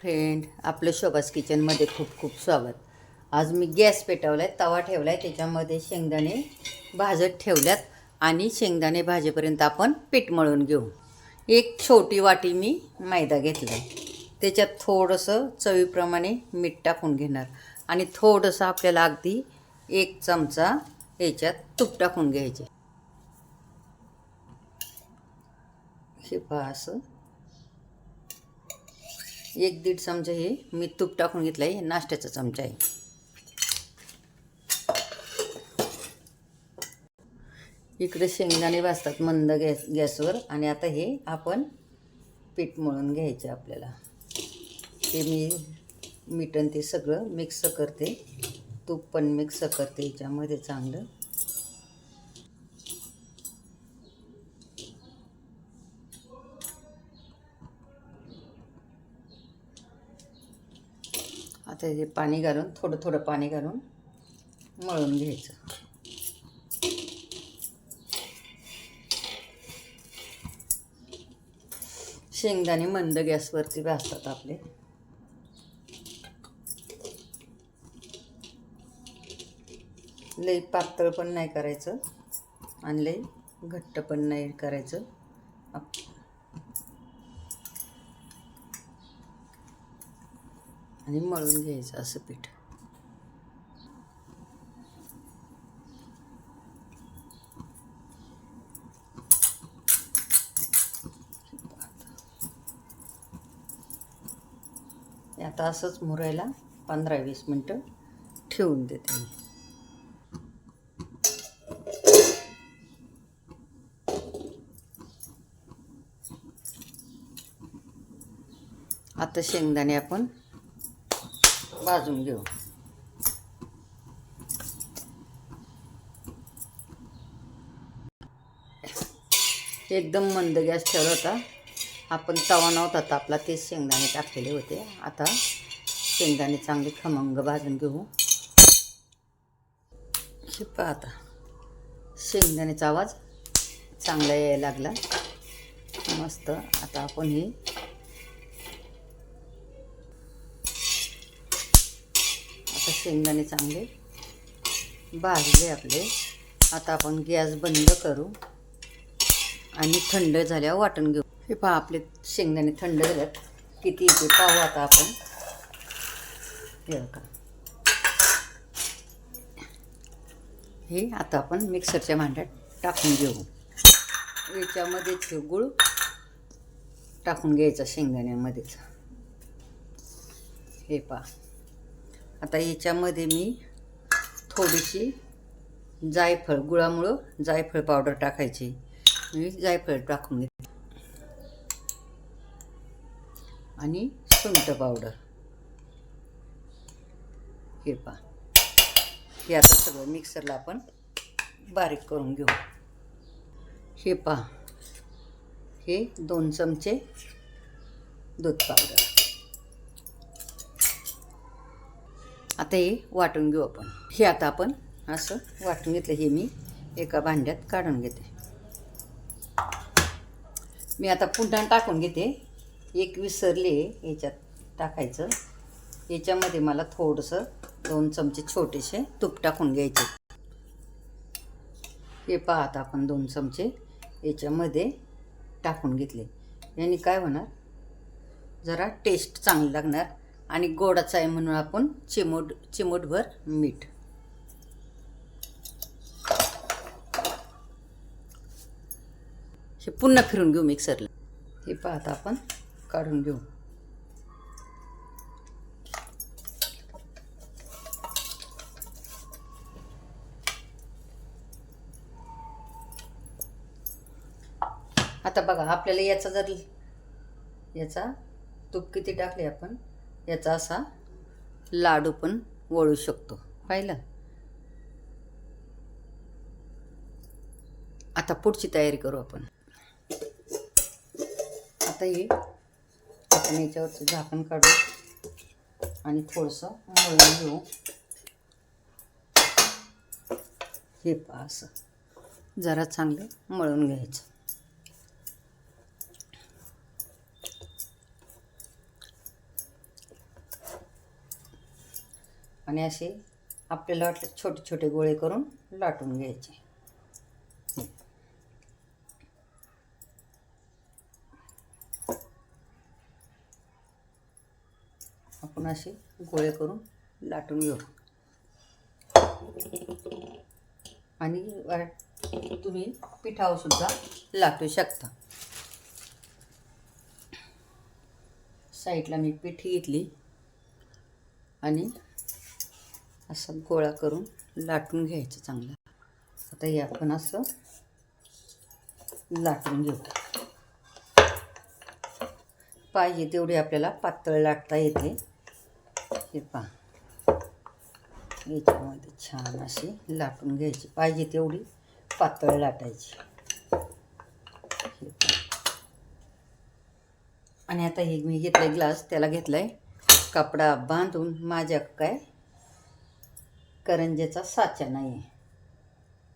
Friend आपलं शोभास किचनमध्ये खूप खूप स्वागत. आज मी गॅस पेटवला आहे तवा ठेवला आहे त्याच्यामध्ये शेंगदाणे भाजत ठेवल्यात आणि शेंगदाणे भाजेपर्यंत आपण पीठ मळून घेऊ. एक छोटी वाटी मी मैदा घेतला आहे त्याच्यात थोडंसं चवीप्रमाणे मीठ टाकून घेणार. आणि थोडंसं आपल्याला अगदी एक चमचा याच्यात तूप टाकून घ्यायचे. हे पहा असं. एक दीड चमचा हे मी तूप टाकून घेतलं आहे नाश्त्याचा चमचा आहे. इकडे शेंगदाणे भाजतात मंद गॅस गॅसवर. आणि आता हे आपण पीठ मळून घ्यायचं आपल्याला. ते मी मिटन ते सगळं मिक्स करते. तूप पण मिक्स करते याच्यामध्ये चांगलं. आता हे पाणी घालून थोडं थोडं पाणी घालून मळून घ्यायचं. शेंगदाणे मंद गॅसवरती भाजतात आपले. लई पातळ पण नाही करायचं आणि लई घट्ट पण नाही करायचं. आप- आणि मळून घ्यायचं असं पीठ. आता असंच मुरायला पंधरा वीस मिनटं ठेवून देते मी. आता शेंगदाणे आपण भाजून घेऊ. एकदम मंद गॅस ठेवला होता. आपण तवा नव्हता तापला तेच शेंगदाणे टाकलेले होते. आता शेंगदाणे चांगले खमंग भाजून घेऊ. हे पहा आता. शेंगदाण्याचा आवाज चांगला यायला लागला. मस्त. आता आपण हे शेंगदाणे चांगले भाजले आपले. आता आपण गॅस बंद करू आणि थंड झाल्यावर वाटण घेऊ. हे पहा आपले शेंगदाणे थंड झाल्यात. किती येते पाहू आता आपण. हे का हे आता आपण मिक्सरच्या भांड्यात टाकून घेऊ. याच्यामध्येच गुळ टाकून घ्यायचा शेंगदाण्यामध्येच. हे पहा. आता याच्यामध्ये मी थोडीशी जायफळ गुळामुळं जायफळ पावडर टाकायची. मी जायफळ टाकून घेते. आणि सुंठ पावडर. हे पा हे आता सगळं मिक्सरला आपण बारीक करून घेऊ. हे पा हे दोन चमचे दूध पावडर. आता हे वाटून घेऊ आपण. हे आता आपण असं वाटून घेतलं हे मी एका भांड्यात काढून घेते. मी आता पुन्हा टाकून घेते. एक विसरले याच्यात टाकायचं. याच्यामध्ये मला थोडंसं दोन चमचे छोटेसे तूप टाकून घ्यायचे. हे पाहता आपण दोन चमचे याच्यामध्ये टाकून घेतले. याने काय होणार? जरा टेस्ट चांगली लागणार. आणि गोडाचा आहे म्हणून आपण चिमूट चिमूटभर मीठ. हे पुन्हा फिरून घेऊ मिक्सरला. हे पाहता आपण काढून घेऊ. आता बघा आपल्याला याचा जर याचा तूप किती टाकले आपण? याचा असा लाडू पण वळू शकतो. पाहिलं? आता पुढची तयारी करू आपण. आता हे आपण याच्यावरचं झाकण काढू आणि थोडंसं मळून घेऊ. हे पहा असं. जरा चांगलं मळून घ्यायचं. आणि असे आपल्याला वाटलं छोटे छोटे गोळे करून लाटून घ्यायचे. आपण असे गोळे करून लाटून घेऊ. आणि तुम्ही पिठावर सुद्धा लाटू शकता. साईडला मी पिठी घेतली आणि असं गोळा करून लाटून घ्यायचं चांगलं. आता हे आपण असं लाटून घेऊ. पाहिजे तेवढी आपल्याला पातळ लाटता येते. हे पहा. याच्यामध्ये छान अशी लाटून घ्यायची. पाहिजे तेवढी पातळ लाटायची. आणि आता हे मी घेतलं आहे ग्लास त्याला घेतला आहे कपडा बांधून. माझ्या काय करंजेचा साचा नाही आहे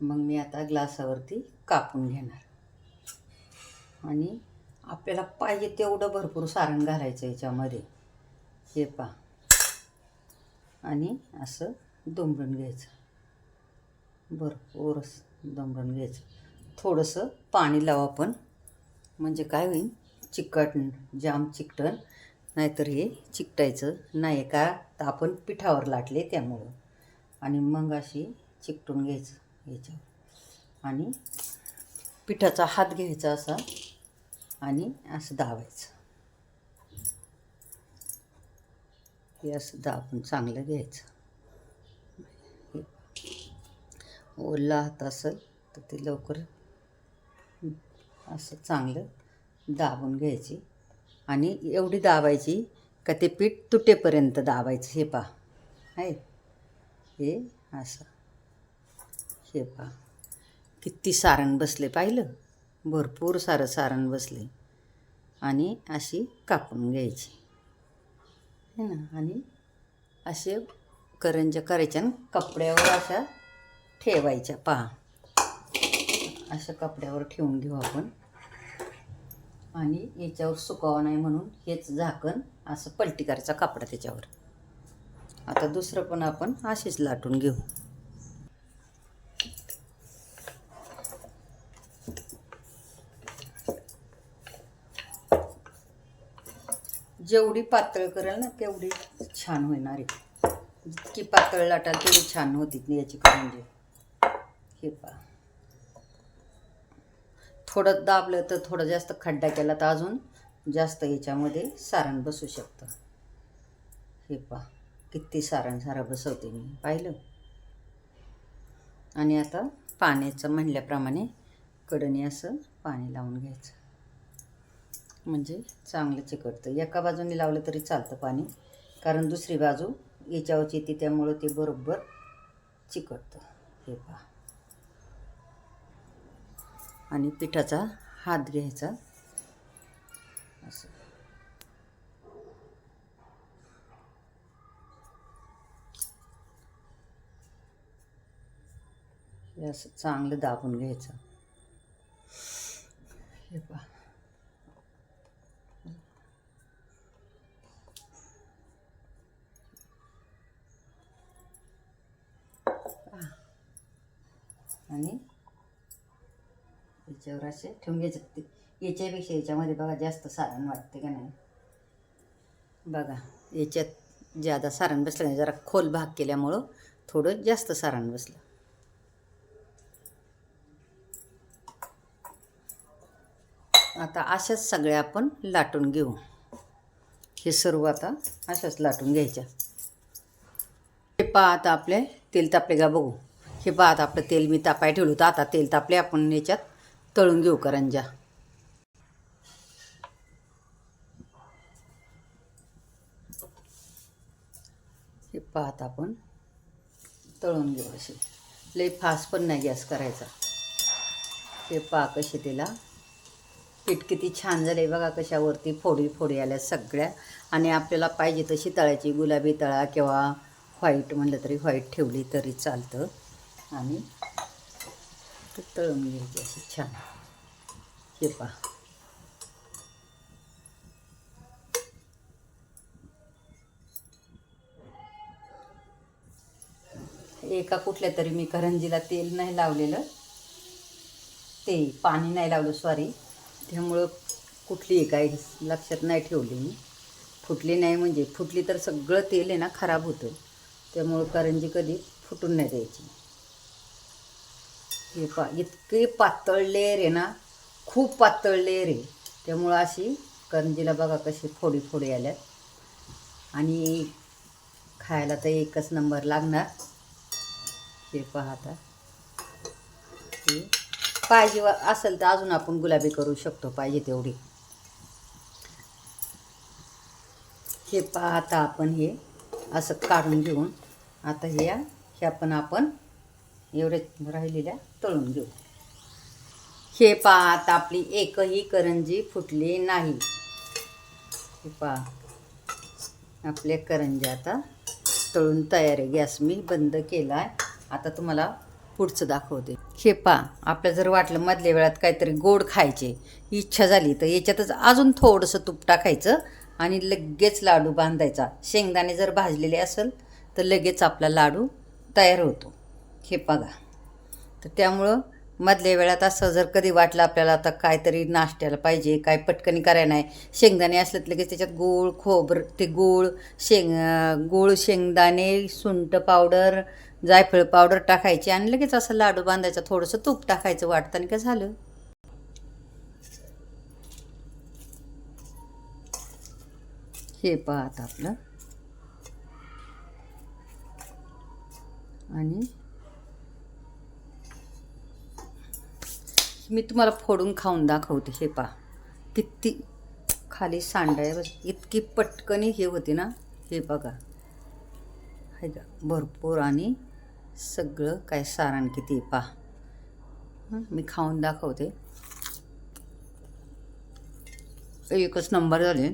मग मी आता ग्लासावरती कापून घेणार. आणि आपल्याला पाहिजे तेवढं भरपूर सारण घालायचं याच्यामध्ये. हे पा आणि असं दुमडून घ्यायचं. भरपूर असं दुमडून घ्यायचं. थोडंसं पाणी लावा आपण. म्हणजे काय होईल? चिकट जाम चिकटन. नाहीतर हे चिकटायचं. नाही का? तर आपण पिठावर लाटले त्यामुळं. आणि मग अशी चिकटून घ्यायचं याच्यावर. आणि पिठाचा हात घ्यायचा असा आणि असं दाबायचं. हे असं दाबून चांगलं घ्यायचं. ओला हात असेल तर ते लवकर असं चांगलं दाबून घ्यायची. आणि एवढी दाबायची का ते पीठ तुटेपर्यंत दाबायचं. हे पा आहे? हे असं. हे पा किती सारण बसले पाहिलं? भरपूर सारं सारण बसले. आणि अशी कापून घ्यायची. है ना आणि असे करंज्या करायच्या आणि कपड्यावर अशा ठेवायच्या. पहा. अशा कपड्यावर ठेवून घेऊ आपण. आणि याच्यावर सुकावं नाही म्हणून हेच झाकण असं पलटी करायचा कपडा त्याच्यावर. आता दुसरं पण आपण अशीच लाटून घेऊ. जेवढी पातळ करेल ना तेवढी छान होणार आहे. जितकी पातळ लाटाल तेवढी छान होती याची म्हणजे. हे पहा. थोडं दाबलं तर थोडं जास्त खड्डा केला तर अजून जास्त याच्यामध्ये सारण बसू शकतं. हे पहा. किती सारण सारा बसवते मी पाहिलं? आणि आता पाण्याचं म्हणल्याप्रमाणे कडणी असं पाणी लावून घ्यायचं. म्हणजे चांगलं चिकटतं. एका बाजूने लावलं तरी चालतं पाणी कारण दुसरी बाजू याच्यावरची येते त्यामुळं ते बरोबर चिकटतं. हे पहा. आणि पिठाचा हात घ्यायचा. असं. हे असं चांगलं दाबून घ्यायचं. हे पहा. आणि याच्यावर असे ठेवून घ्यायचं. ते याच्यापेक्षा याच्यामध्ये बघा जास्त सारण वाटते का नाही. बघा याच्यात ज्यादा सारण बसलं नाही जरा खोल भाग केल्यामुळं थोडं जास्त सारण बसलं. आता अशाच सगळ्या आपण लाटून घेऊ. हे सर्व आता अशाच लाटून घ्यायच्या. हे पहा आता आपले तेल तापले का बघू. हे पहा आता आपलं तेल मी तापाय ठेवलं होतं. आता तेल तापले आपण याच्यात तळून घेऊ करंजा. हे पाहत आपण तळून घेऊ असे. लई फास्ट पण नाही गॅस करायचा. हे पहा कसे त्याला पीठ किती छान झाले बघा कशावरती फोडी फोडी आल्या सगळ्या. आणि आपल्याला पाहिजे तशी तळायची गुलाबी तळा किंवा व्हाईट म्हणलं तरी व्हाईट ठेवली तरी चालतं. आणि तळून घ्यायची अशी छान. हे पहा. एका कुठल्या तरी मी करंजीला तेल नाही लावलेलं. ते पाणी नाही लावलं सॉरी त्यामुळं कुठली काही काय लक्षात नाही ठेवली मी. फुटली नाही म्हणजे फुटली तर सगळं तेल आहे ना खराब होतं. त्यामुळं करंजी कधी फुटून नाही द्यायची. हे पा इतके पातळ लेअर आहे ना खूप पातळ लेअर आहे त्यामुळं अशी करंजीला बघा कशी फोडी फोडी आल्यात. आणि खायला तर एकच नंबर लागणार. हे पाहता हे. पाहिजे असेल तर अजून आपण गुलाबी करू शकतो पाहिजे तेवढी. हे पाहता आपण हे असं काढून घेऊन आता हे ह्या पण आपण एवढे राहिलेल्या तळून घेऊ. हे पहा आता आपली एकही करंजी फुटली नाही. हे पहा आपल्या करंजी आता तळून तयार आहे. गॅस मी बंद केला आहे आता तुम्हाला पुढचं दाखवते. हे पा आपल्या जर वाटलं मधल्या वेळात काहीतरी गोड खायचे इच्छा झाली तर याच्यातच अजून थोडंसं तूप टाकायचं आणि लगेच लाडू बांधायचा. शेंगदाणे जर भाजलेले असेल तर लगेच आपला लाडू तयार होतो. हे बघा. तर त्यामुळं मधल्या वेळात असं जर कधी वाटलं आपल्याला आता काहीतरी नाश्त्याला पाहिजे काय पटकनी करायला नाही. शेंगदाणे असल्यात तर लगेच त्याच्यात गूळ खोबर ते गूळ शेंग गूळ शेंगदाणे सुंट पावडर जायफळ पावडर टाकायची आणि लगेच असं लाडू बांधायचा थोडंसं तूप टाकायचं वाटतं काय झालं? हे पहा आता आपलं. आणि मी तुम्हाला फोडून खाऊन दाखवते हे पा किती खाली सांडाय बस इतकी पटकनी हे होती ना हे बघा. हे का भरपूर आणि सगळं काय सारण किती आहे? पहा. मी खाऊन दाखवते. एकच नंबर झाले.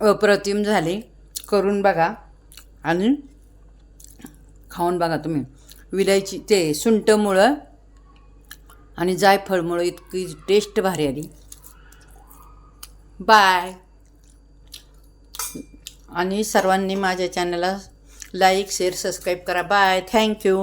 अप्रतिम झाले. करून बघा. आणि खाऊन बघा तुम्ही. विलायची ते सुंटमुळं आणि जायफळमुळं इतकी टेस्ट भारी आली. बाय आणि सर्वांनी माझ्या चॅनलला लाईक शेअर सबस्क्राईब करा. Bye thank you